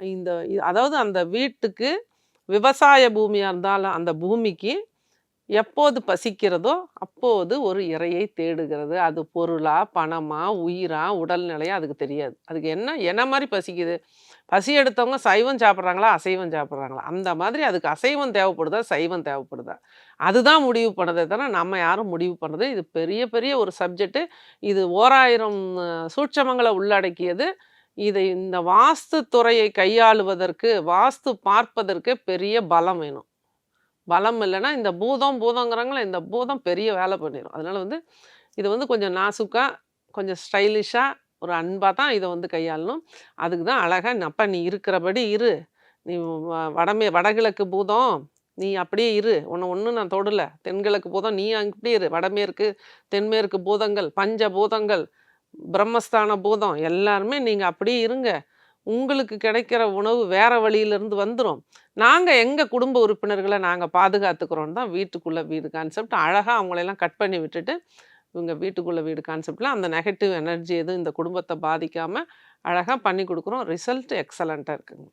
இந்த அதாவது அந்த வீட்டுக்கு விவசாய பூமியாக இருந்தாலும் அந்த பூமிக்கு எப்போது பசிக்கிறதோ அப்போது ஒரு இரையை தேடுகிறது. அது பொருளா பணமா உயிரா உடல்நிலையா அதுக்கு தெரியாது. அதுக்கு என்ன என்ன மாதிரி பசிக்குது? பசி எடுத்தவங்க சைவம் சாப்பிட்றாங்களா அசைவம் சாப்பிட்றாங்களா? அந்த மாதிரி அதுக்கு அசைவம் தேவைப்படுதா சைவம் தேவைப்படுதா? அதுதான் முடிவு பண்ணதே தவிர நம்ம யாரும் முடிவு பண்ணுறது இது பெரிய பெரிய ஒரு சப்ஜெக்ட்டு. இது ஓராயிரம் சூட்சமங்களை உள்ளடக்கியது. இதை இந்த வாஸ்து துறையை கையாளுவதற்கு வாஸ்து பார்ப்பதற்கு பெரிய பலம் வேணும். பலம் இல்லைன்னா இந்த பூதம் பூதங்கிறாங்களே இந்த பூதம் பெரிய வேலை பண்ணிடும் அதனால வந்து இது வந்து கொஞ்சம் நாசுக்காக கொஞ்சம் ஸ்டைலிஷாக ஒரு அன்பாக தான் இதை வந்து கையாளணும். அதுக்கு தான் அழகாக அப்பா நீ இருக்கிறபடி இரு. நீ வ- வடமே வடகிழக்கு பூதம் நீ அப்படியே இரு. உன்னை ஒன்றும் நான் தொடலை. தென்கிழக்கு பூதம் நீ அப்படியே இரு. வடமேற்கு தென்மேற்கு பூதங்கள் பஞ்ச பூதங்கள் பிரம்மஸ்தான பூதம். எல்லாருமே நீங்கள் அப்படியே இருங்க. உங்களுக்கு கிடைக்கிற உணவு வேறு வழியிலேருந்து வந்துடும் நாங்கள் எங்கள் குடும்ப உறுப்பினர்களை நாங்கள் பாதுகாத்துக்கிறோம் தான் வீட்டுக்குள்ளே வீடு கான்செப்ட் அழகாக அவங்களெல்லாம் கட் பண்ணி விட்டுட்டு இவங்க வீட்டுக்குள்ளே வீடு கான்செப்டில் அந்த நெகட்டிவ் எனர்ஜி எதுவும் இந்த குடும்பத்தை பாதிக்காமல் அழகாக பண்ணி கொடுக்குறோம். ரிசல்ட் எக்ஸலண்ட்டாக இருக்குங்க.